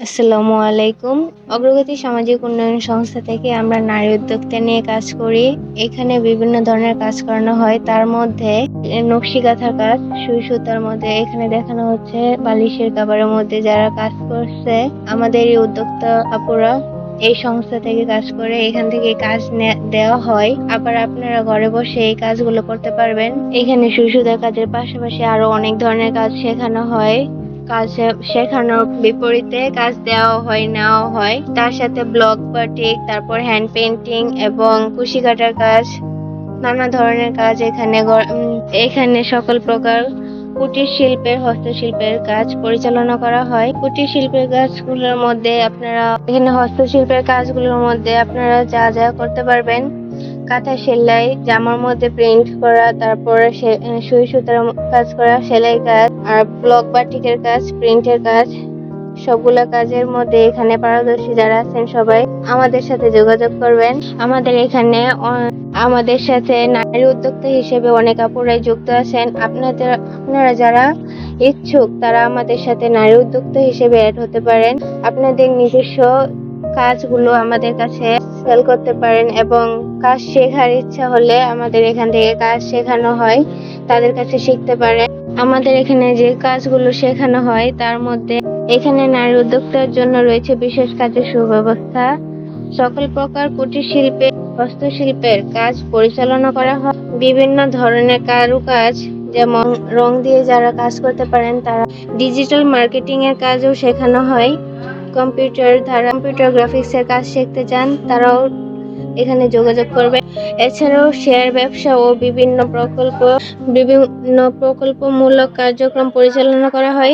আসসালামু আলাইকুম। অগ্রগতি সামাজিক উন্নয়ন সংস্থা থেকে আমরা নারী উদ্যোক্তা নিয়ে কাজ করি। এখানে বিভিন্ন ধরনের কাজ করানো হয়। তার মধ্যে নকশি কাঁথার কাজ সুই সুতার মধ্যে, এখানে দেখানো হচ্ছে বালিশের কাবারের মধ্যে যারা কাজ করছে। আমাদের এই উদ্যোক্তা আপুরা এই সংস্থা থেকে কাজ করে, এখান থেকে কাজ দেওয়া হয়। আবার আপনারা ঘরে বসে এই কাজগুলো করতে পারবেন। এখানে সুই সুতার কাজের পাশাপাশি আরও অনেক ধরনের কাজ শেখানো হয়। কাজ শেখানোর বিপরীতে কাজ দেওয়া হয় নেওয়া হয়। তার সাথে ব্লক বাটিক তারপর হ্যান্ড পেন্টিং এবং কুশি কাটার কাজ, নানা ধরনের কাজ এখানে এখানে সকল প্রকার কুটির শিল্পের, হস্তশিল্পের কাজ পরিচালনা করা হয়। কুটির শিল্পের কাজগুলোর মধ্যে আপনারা, এখানে হস্তশিল্পের কাজগুলোর মধ্যে আপনারা যা যা করতে পারবেন। কাঁথা সেলাই, জামার মধ্যে প্রিন্ট করা, তারপরে সুই সুতার কাজ করা, সেলাই কাজ আর ব্লক বাটিকের কাজ প্রিন্টের কাজ, সবগুলা কাজের মধ্যে এখানে পারদর্শী যারা আছেন সবাই আমাদের সাথে যোগাযোগ করবেন। আমাদের এখানে আমাদের সাথে নারী উদ্যোক্তা হিসেবে অনেক আপুরাই যুক্ত আছেন। আপনাদের, আপনারা যারা ইচ্ছুক, তারা আমাদের সাথে নারী উদ্যোক্তা হিসেবে অ্যাড হতে পারেন। আপনাদের নিজস্ব কাজগুলো আমাদের কাছে সেল করতে পারেন এবং কাজ শেখার ইচ্ছা হলে আমাদের এখান থেকে কাজ শেখানো হয়, তাদের কাছে শিখতে পারেন। আমাদের এখানে যে কাজগুলো শেখানো হয়, তার মধ্যে এখানে নারী উদ্যোক্তার জন্য রয়েছে বিশেষ কাজের সুব্যবস্থা। সকল প্রকার কুটির শিল্পে, হস্তশিল্পের কাজ পরিচালনা করা হয়। বিভিন্ন ধরনের কারুকাজ, যেমন রং দিয়ে যারা কাজ করতে পারেন, তারা ডিজিটাল মার্কেটিং এর কাজও শেখানো হয়। কম্পিউটার ধারা কম্পিউটার গ্রাফিক্সের কাজ শিখতে চান, তারাও এখানে যোগাযোগ করবে। এছাড়াও শেয়ার ব্যবসা ও বিভিন্ন প্রকল্প, বিভিন্ন প্রকল্পমূলক কার্যক্রম পরিচালনা করা হয়।